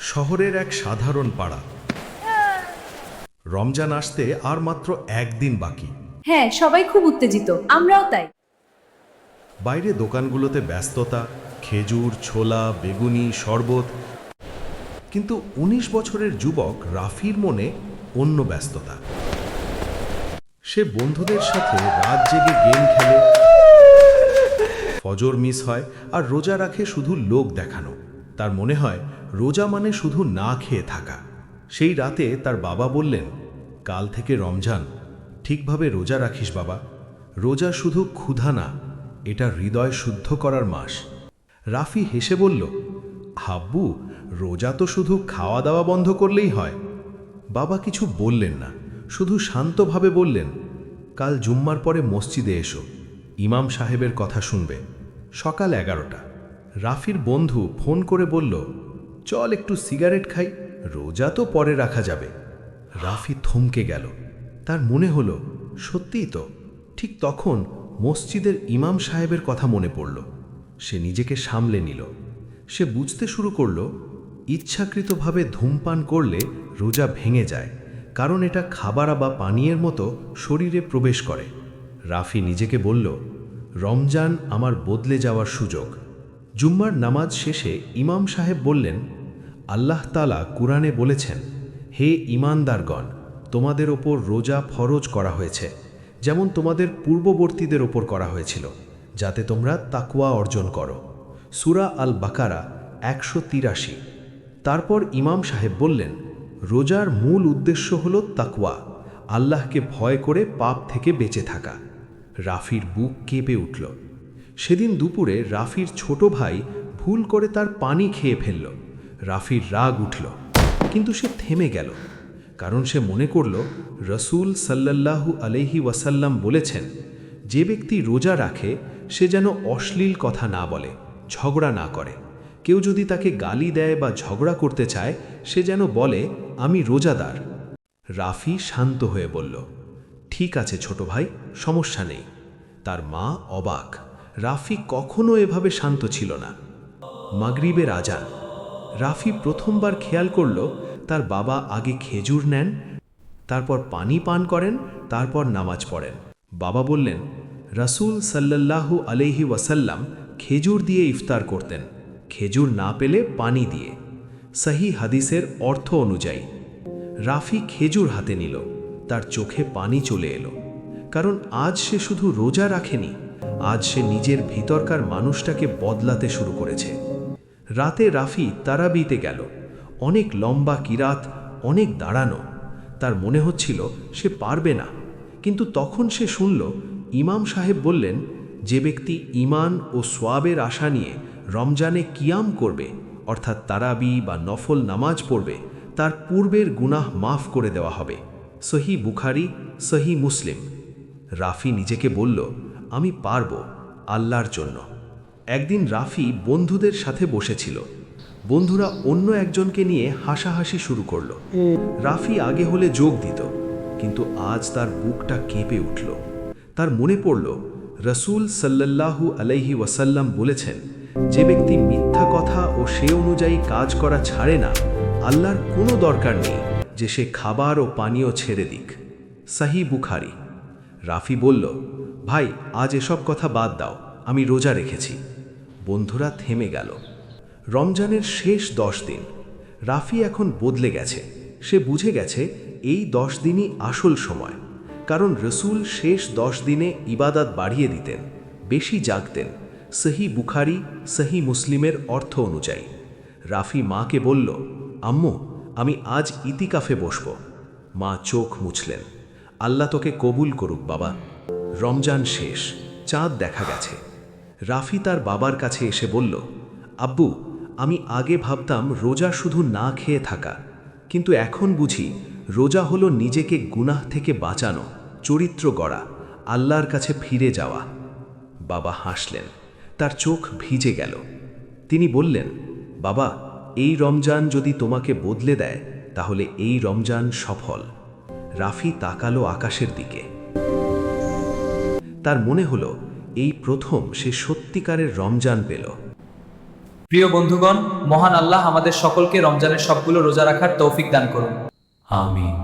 শহরের এক সাধারণ পাড়া। রমজান আসতে আর মাত্র একদিন বাকি। হ্যাঁ সবাই খুব উত্তেজিত আমরাও তাই। বাইরে দোকানগুলোতে ব্যস্ততা খেজুর ছোলা বেগুনি শরবত। কিন্তু ১৯ বছরের যুবক রাফির মনে অন্য ব্যস্ততা। সে বন্ধুদের সাথে রাত জেগে গেম খেলে। ফজর মিস হয় আর রোজা রাখে শুধু লোক দেখানো। তার মনে হয় রোজা মানে শুধু না খেয়ে থাকা। সেই রাতে তার বাবা বললেন, কাল থেকে রমজান, ঠিকভাবে রোজা রাখিস বাবা। রোজা শুধু ক্ষুধা না, এটা হৃদয় শুদ্ধ করার মাস। রাফি হেসে বলল, হাব্বু, রোজা তো শুধু খাওয়া দাওয়া বন্ধ করলেই হয়। বাবা কিছু বললেন না, শুধু শান্তভাবে বললেন, কাল জুম্মার পরে মসজিদে এসো, ইমাম সাহেবের কথা শুনবে, সকাল এগারোটা। রাফির বন্ধু ফোন করে বলল, চল একটু সিগারেট খাই, রোজা তো পরে রাখা যাবে। রাফি থমকে গেল। তার মনে হলো, সত্যিই তো, ঠিক তখন মসজিদের ইমাম সাহেবের কথা মনে পড়ল। সে নিজেকে সামলে নিল। সে বুঝতে শুরু করল, ইচ্ছাকৃতভাবে ধূমপান করলে রোজা ভেঙে যায়, কারণ এটা খাবার বা পানীয়ের মতো শরীরে প্রবেশ করে। রাফি নিজেকে বলল, রমজান আমার বদলে যাওয়ার সুযোগ। জুম্মার নামাজ শেষে ইমাম সাহেব বললেন, আল্লাহ তালা কুরআনে বলেছেন, হে ইমানদারগণ তোমাদের ওপর রোজা ফরজ করা হয়েছে, যেমন তোমাদের পূর্ববর্তীদের ওপর করা হয়েছিল, যাতে তোমরা তাকুয়া অর্জন করো। সুরা আল বাকারা একশো তিরাশি। তারপর ইমাম সাহেব বললেন, রোজার মূল উদ্দেশ্য হল তাকুয়া আল্লাহকে ভয় করে পাপ থেকে বেঁচে থাকা। রাফির বুক কেঁপে উঠল। সেদিন দুপুরে রাফির ছোট ভাই ভুল করে তার পানি খেয়ে ফেলল। রাফির রাগ উঠল, কিন্তু সে থেমে গেল, কারণ সে মনে করল, রসুল সাল্লাল্লাহু আলহি ওয়াসাল্লাম বলেছেন, যে ব্যক্তি রোজা রাখে, সে যেন অশ্লীল কথা না বলে, ঝগড়া না করে। কেউ যদি তাকে গালি দেয় বা ঝগড়া করতে চায়, সে যেন বলে, আমি রোজাদার। রাফি শান্ত হয়ে বলল, ঠিক আছে ছোট ভাই, সমস্যা নেই। তার মা অবাক। রাফি কখনো এভাবে শান্ত ছিল না। মাগরিবের আজান। রাফি প্রথমবার খেয়াল করল তার বাবা আগে খেজুর নেন, তারপর পানি পান করেন, তারপর নামাজ পড়েন। বাবা বললেন, রাসূল সাল্লাল্লাহু আলাইহি ওয়াসাল্লাম খেজুর দিয়ে ইফতার করতেন, খেজুর না পেলে পানি দিয়ে। সহি হাদিসের অর্থ অনুযায়ী, রাফি খেজুর হাতে নিল, তার চোখে পানি চলে এলো, কারণ আজ সে শুধু রোজা রাখেনি আজ সে নিজের ভিতরকার মানুষটাকে বদলাতে শুরু করেছে। রাতে রাফি তারাবিতে গেল। অনেক লম্বা কিরাত, অনেক দাঁড়ানো। তার মনে হচ্ছিল সে পারবে না। কিন্তু তখন সে শুনল, ইমাম সাহেব বললেন, যে ব্যক্তি ইমান ও সোয়াবের আশা নিয়ে রমজানে কিয়াম করবে, অর্থাৎ তারাবি বা নফল নামাজ পড়বে, তার পূর্বের গুনাহ মাফ করে দেওয়া হবে। সহি বুখারি, সহি মুসলিম। রাফি নিজেকে বলল আমি পারব আল্লাহর জন্য। একদিন রাফি বন্ধুদের সাথে বসেছিল। বন্ধুরা অন্য একজনকে নিয়ে হাসাহাসি শুরু করল। রাফি আগে হলে যোগ দিত, কিন্তু আজ তার বুকটা কেঁপে উঠল। তার মনে পড়ল, রসুল সাল্লাল্লাহু আলাইহি ওয়াসাল্লাম বলেছেন, যে ব্যক্তি মিথ্যা কথা ও সে অনুযায়ী কাজ করা ছাড়ে না, আল্লাহর কোনো দরকার নেই যে সে খাবার ও পানীয় ছেড়ে দিক। সাহি বুখারি। রাফি বলল ভাই, আজ এসব কথা বাদ দাও, আমি রোজা রেখেছি। বন্ধুরা থেমে গেল। রমজানের শেষ দশ দিন। রাফি এখন বদলে গেছে। সে বুঝে গেছে, এই দশ দিনই আসল সময়। কারণ রসুল শেষ দশ দিনে ইবাদাত বাড়িয়ে দিতেন, বেশি জাগতেন। সহি বুখারি, সহি মুসলিমের অর্থ অনুযায়ী। রাফি মাকে বলল, আম্মু, আমি আজ ইতিকাফে বসব। মা চোখ মুছলেন। আল্লাহ তোকে কবুল করুক, বাবা। রমজান শেষ, চাঁদ দেখা গেছে। রাফি তার বাবার কাছে এসে বলল, আব্বু, আমি আগে ভাবতাম রোজা শুধু না খেয়ে থাকা। কিন্তু এখন বুঝি রোজা হলো নিজেকে গুনাহ থেকে বাঁচানো, চরিত্র গড়া, আল্লাহর কাছে ফিরে যাওয়া। বাবা হাসলেন, তার চোখ ভিজে গেল। তিনি বললেন, বাবা, এই রমজান যদি তোমাকে বদলে দেয়, তাহলে এই রমজান সফল। রাফি তাকালো আকাশের দিকে। তার মনে হলো এই প্রথম সে সত্যিকারের রমজান পেল। প্রিয় বন্ধুগণ মহান আল্লাহ আমাদের সকলকে রমজানের সবগুলো রোজা রাখার তৌফিক দান করুন। আমিন।